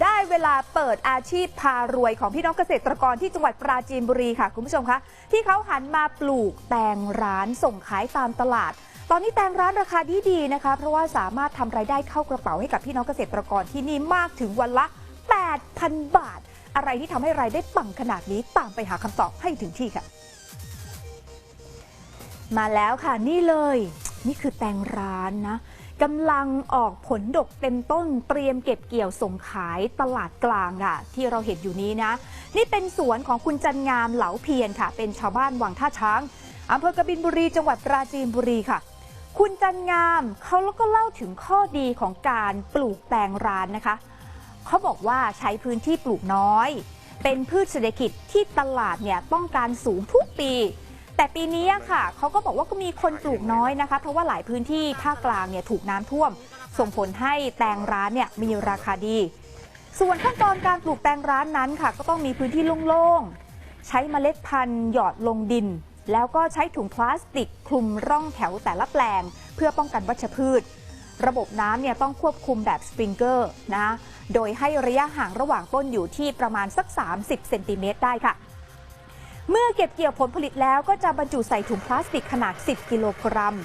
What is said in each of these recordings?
ได้เวลาเปิดอาชีพพารวยของพี่น้องเกษตรกรที่จังหวัดปราจีนบุรีค่ะ คุณผู้ชมคะ ที่เขาหันมาปลูกแตงร้านส่งขายตามตลาด ตอนนี้แตงร้านราคาดีดีๆนะคะ เพราะว่าสามารถทำรายได้เข้ากระเป๋าให้กับพี่น้องเกษตรกรที่นี่มากถึงวันละ 8,000 บาท อะไรที่ทำให้รายได้ปังขนาดนี้ตามไปหาคำตอบให้ถึงที่ค่ะ มาแล้วค่ะนี่เลย นี่คือแตงร้านนะ กำลังออกผลดกเต็มต้นเตรียมเก็บเกี่ยวส่งขายตลาดกลางค่ะ ที่เราเห็นอยู่นี้นะ นี่เป็นสวนของคุณจันงามเหลาเพียรค่ะ เป็นชาวบ้านวังท่าช้างอำเภอกบินบุรีจังหวัดปราจีนบุรีค่ะ คุณจันงามเขาแล้วก็เล่าถึงข้อดีของการปลูกแตงร้านนะคะ เขาบอกว่าใช้พื้นที่ปลูกน้อย เป็นพืชเศรษฐกิจที่ตลาดเนี่ยต้องการสูงทุกปี แต่ปีนี้ค่ะเขาก็บอกว่าก็มีคนปลูกน้อยนะคะ เพราะว่าหลายพื้นที่ภาคกลางเนี่ยถูกน้ำท่วม ส่งผลให้แตงร้านเนี่ยมีราคาดี ส่วนขั้นตอนการปลูกแตงร้านนั้นค่ะ ก็ต้องมีพื้นที่โล่งๆใช้เมล็ดพันธุ์หยอดลงดิน แล้วก็ใช้ถุงพลาสติกคลุมร่องแถวแต่ละแปลง เพื่อป้องกันวัชพืช ระบบน้ำเนี่ยต้องควบคุมแบบสปริงเกอร์นะโดยให้ระยะห่างระหว่างต้นอยู่ที่ประมาณสัก 30เซนติเมตรได้ค่ะ เมื่อเก็บเกี่ยวผลผลิตแล้วก็จะบรรจุใส่ถุงพลาสติกขนาด 10 กิโลกรัม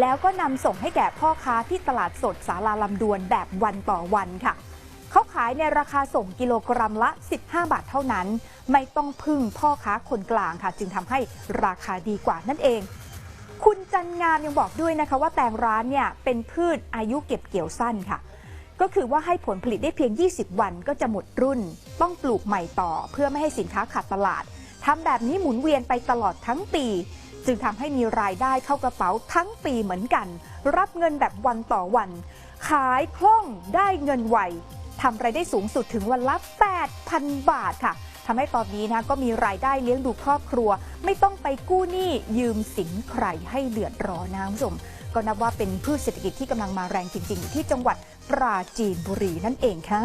แล้วก็นำส่งให้แก่พ่อค้าที่ตลาดสดสาราลำดวนแบบวันต่อวันค่ะ เขาขายในราคาส่งกิโลกรัมละ 15 บาทเท่านั้น ไม่ต้องพึ่งพ่อค้าคนกลางค่ะ จึงทำให้ราคาดีกว่านั่นเอง คุณจันงามยังบอกด้วยนะคะว่าแตงร้านเนี่ยเป็นพืชอายุเก็บเกี่ยวสั้นค่ะก็คือว่าให้ผลผลิตได้เพียง 20 วันก็จะหมดรุ่น ต้องปลูกใหม่ต่อ เพื่อไม่ให้สินค้าขาดตลาด ทำแบบนี้หมุนเวียนไปตลอดทั้งปี จึงทำให้มีรายได้เข้ากระเป๋าทั้งปีเหมือนกัน รับเงินแบบวันต่อวัน ขายคล่องได้เงินไวทำรายได้สูงสุดถึงวันละ 8,000 บาทค่ะทำให้ตอนนี้นะก็มีรายได้เลี้ยงดูครอบครัว ไม่ต้องไปกู้หนี้ยืมสินใครให้เดือดร้อนนะคุณผู้ชมก็นับว่าเป็นพืชเศรษฐกิจที่กำลังมาแรงจริง ๆ ที่จังหวัดปราจีนบุรีนั่นเองค่ะ